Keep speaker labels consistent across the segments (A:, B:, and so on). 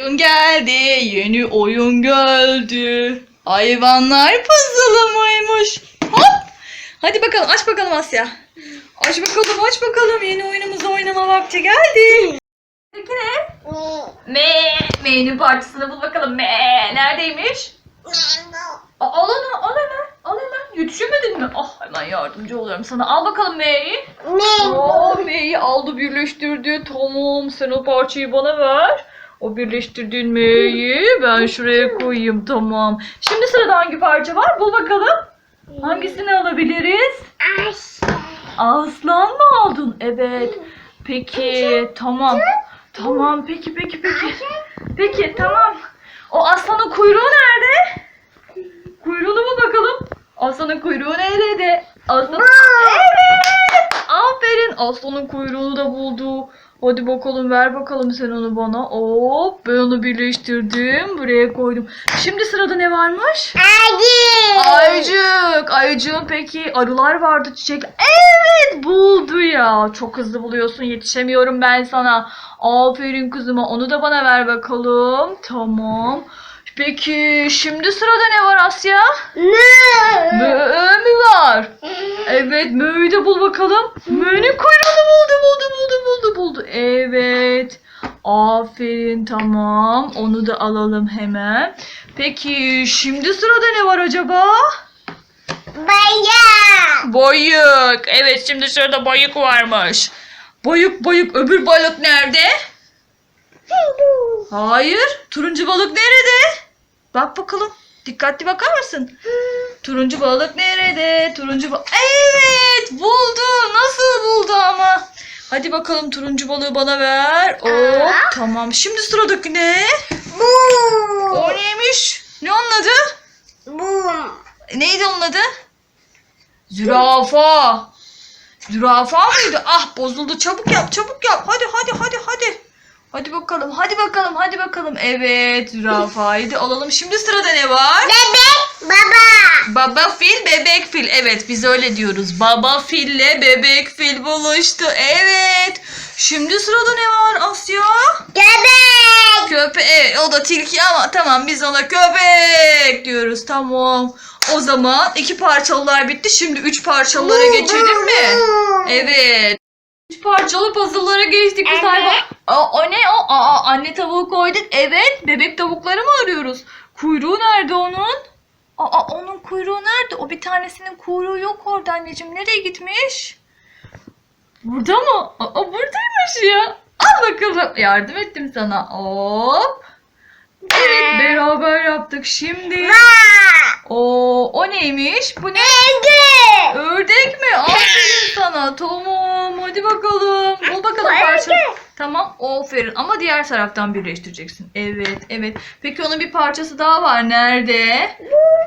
A: Oyun geldi, yeni oyun geldi. Hayvanlar puzzle mıymış? Hop! Hadi bakalım aç bakalım Asya. Aç bakalım aç bakalım yeni oyunumuzu oynama vakti geldi. Peki ne? Me, M'nin parçasını bul bakalım. Me, neredeymiş? A- Al onu, al hemen. Al hemen. Yetişemedin mi? Ah hemen yardımcı oluyorum sana. Al bakalım M'yi. Aa, M'yi aldı birleştirdi. Tamam sen o parçayı bana ver. O birleştirdiğin M'yi ben şuraya koyayım tamam. Şimdi sırada hangi parça var? Bul bakalım. Hangisini alabiliriz? Aslan mı aldın? Evet. Peki tamam. Tamam peki peki peki. Peki tamam. O aslanın kuyruğu nerede? Kuyruğunu mu bakalım? Aslanın kuyruğu nerede? Aslan... Evet. Aslanın kuyruğunu da buldu. Hadi bakalım ver bakalım sen onu bana. Hop ben onu birleştirdim. Buraya koydum. Şimdi sırada ne varmış? Ayıcık. Ayıcığın peki arılar vardı çiçek. Evet buldu ya. Çok hızlı buluyorsun. Yetişemiyorum ben sana. Aferin kızıma. Onu da bana ver bakalım. Tamam. Peki şimdi sırada ne var Asya? Mö mü var? Evet Mö'yü de bul bakalım. Mö'nün kuyruğunu buldu buldu buldu buldu buldu. Evet. Aferin tamam. Onu da alalım hemen. Peki şimdi sırada ne var acaba? Bayık. Evet şimdi sırada bayık varmış. Bayık bayık öbür balık nerede? Hayır. Turuncu balık nerede? Bak bakalım. Dikkatli bakar mısın? Turuncu balık nerede? Turuncu balık. Evet buldu. Nasıl buldu ama? Hadi bakalım turuncu balığı bana ver. Oo, tamam. Şimdi sıradaki ne? O neymiş? Ne onun adı? Neydi onun adı? Zürafa. Zürafa mıydı? Ah bozuldu. Çabuk yap, çabuk yap. Hadi, hadi, hadi, hadi. Bakalım, hadi bakalım, hadi bakalım. Evet, zürafayı da alalım. Şimdi sırada ne var? Baba fil, bebek fil. Evet, biz öyle diyoruz. Baba fille bebek fil buluştu. Evet. Şimdi sırada ne var Asya? Köpek. Evet, o da tilki ama tamam biz ona köpek diyoruz. Tamam. O zaman iki parçalılar bitti. Şimdi üç parçalılara geçelim mi? Evet. Üç parçalı puzzle'lara geçtik
B: Evet.
A: hayvan. Aa, o ne o? Aa, anne tavuğu koyduk. Evet. Bebek tavukları mı arıyoruz? Kuyruğu nerede onun? Aa, onun kuyruğu nerede? O bir tanesinin kuyruğu yok orada anneciğim. Nereye gitmiş? Burada mı? Aa, buradaymış ya. Al bakalım. Yardım ettim sana. Hop. Evet beraber yaptık. Şimdi o o neymiş? Bu ne? Ördek mi? Aferin sana. Tamam. Hadi bakalım. Bul bakalım parça. Tamam. Aferin. Ama diğer taraftan birleştireceksin. Evet. Evet. Peki onun bir parçası daha var. Nerede?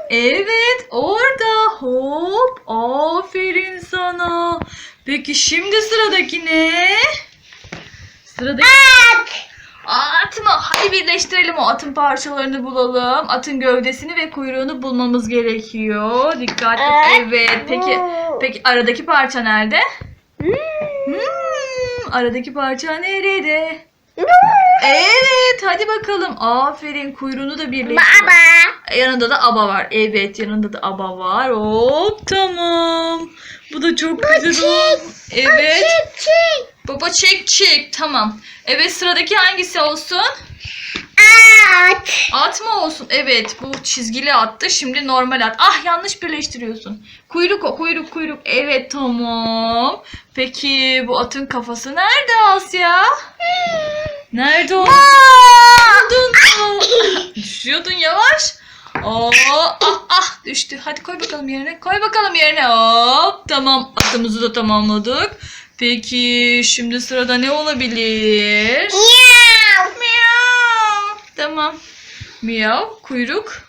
A: Evet. Orada. Hop. Aferin sana. Peki şimdi sıradaki ne? Sıradaki At mı? Hadi birleştirelim o atın parçalarını bulalım. Atın gövdesini ve kuyruğunu bulmamız gerekiyor. Dikkatli. Evet. Peki peki aradaki parça nerede? Hmm, aradaki parça nerede? Evet, hadi bakalım. Aferin. Kuyruğunu da birleştir. Yanında da aba var. Evet, yanında da aba var. Hop, tamam. Bu da çok güzel oldu. Evet. Baba çek çek. Tamam. Evet, sıradaki hangisi olsun? At mı olsun? Evet bu çizgili attı. Şimdi normal at. Ah yanlış birleştiriyorsun. Kuyruk o kuyruk kuyruk. Evet tamam. Peki bu atın kafası nerede Asya? Nerede o? Buldun? Düşüyordun yavaş. Oo, ah ah düştü. Hadi koy bakalım yerine. Koy bakalım yerine. Hop tamam atımızı da tamamladık. Peki şimdi sırada ne olabilir? Miyav. Tamam. Miyav. Kuyruk.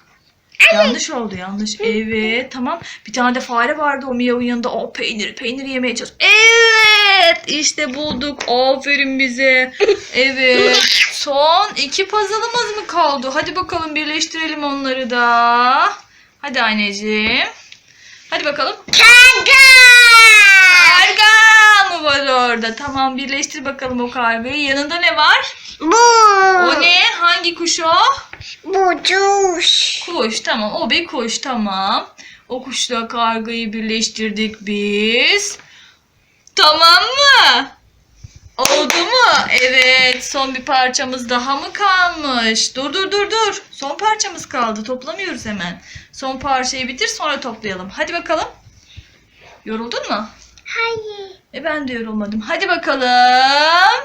A: Yanlış oldu yanlış. Evet tamam. Bir tane de fare vardı o miyavın yanında. O peynir peynir yemeye çalış. Evet işte bulduk. Aferin bize. Evet. Son iki puzzle'ımız mı kaldı? Hadi bakalım birleştirelim onları da. Hadi anneciğim. Hadi bakalım. Mı var orada? Tamam birleştir bakalım o kargayı. Yanında ne var? O ne? Hangi kuş o?
B: Bucuş.
A: Kuş tamam o bir kuş tamam. O kuşla kargayı birleştirdik biz. Tamam mı? Oldu mu? Evet son bir parçamız daha mı kalmış? Dur dur dur dur. Son parçamız kaldı toplamıyoruz hemen. Son parçayı bitir sonra toplayalım. Hadi bakalım. Yoruldun mu?
B: Hayır.
A: E ben de yorulmadım. Hadi bakalım.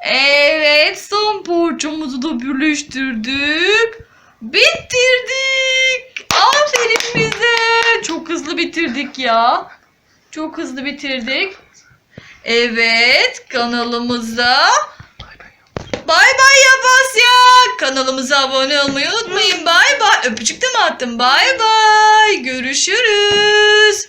A: Evet son borcumuzu da birleştirdik. Bitirdik. Aferin bize. Çok hızlı bitirdik ya. Çok hızlı bitirdik. Evet kanalımıza Bay bay yap Asya. Kanalımıza abone olmayı unutmayın. Bay bay. Öpücük de mi attın? Bay bay. Görüşürüz.